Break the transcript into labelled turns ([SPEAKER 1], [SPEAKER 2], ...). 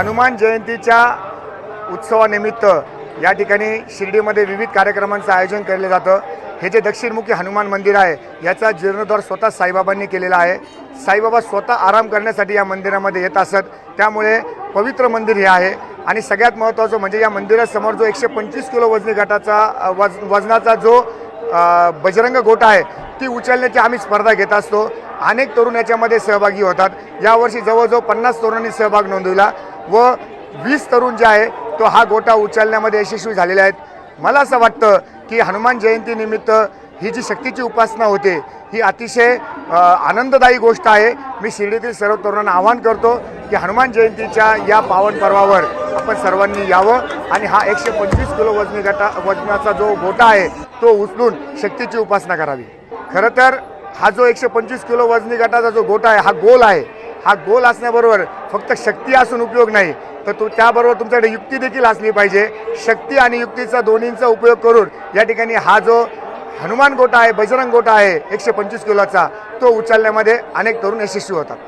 [SPEAKER 1] हनुमान जयंतीच्या उत्सवानिमित्त या ठिकाणी शिर्डीमध्ये विविध कार्यक्रमांचं आयोजन केलं जातं. हे जे दक्षिणमुखी हनुमान मंदिर आहे याचा जीर्णोद्धार स्वतः साईबाबांनी केलेला आहे. साईबाबा स्वतः आराम करण्यासाठी या मंदिरामध्ये येत असत. त्यामुळे पवित्र मंदिर हे आहे. आणि सगळ्यात महत्त्वाचं म्हणजे या मंदिरासमोर जो एकशे पंचवीस किलो वजनी गटाचा वज वजनाचा जो बजरंग गोटा आहे ती उचलण्याची आम्ही स्पर्धा घेत असतो. अनेक तरुण याच्यामध्ये सहभागी होतात. यावर्षी जवळजवळ पन्नास तरुणांनी सहभाग नोंदविला. व वीस तरुण जे आहे तो हा गोटा उचलण्यामध्ये यशस्वी झालेले आहेत. मला असं वाटतं की हनुमान जयंतीनिमित्त ही जी शक्तीची उपासना होते ही अतिशय आनंददायी गोष्ट आहे. मी शिर्डीतील सर्व तरुणांना आवाहन करतो की हनुमान जयंतीच्या या पावन पर्वावर आपण सर्वांनी यावं आणि हा एकशे पंचवीस किलो वजनी गटा वजनाचा जो गोटा आहे तो उचलून शक्तीची उपासना करावी. खरं तर हा जो एकशे पंचवीस किलो वजनी गटाचा जो गोटा आहे हा गोल आहे. हा गोल असण्याबरोबर फक्त शक्ती असून उपयोग नाही तर तो त्याबरोबर तुमच्याकडे युक्ती देखील असली पाहिजे. शक्ती आणि युक्तीचा दोन्हींचा उपयोग करून या ठिकाणी हा जो हनुमान गोटा आहे बजरंग गोटा आहे एकशे पंचवीस किलोचा तो उचलण्यामध्ये अनेक तरुण यशस्वी होतात.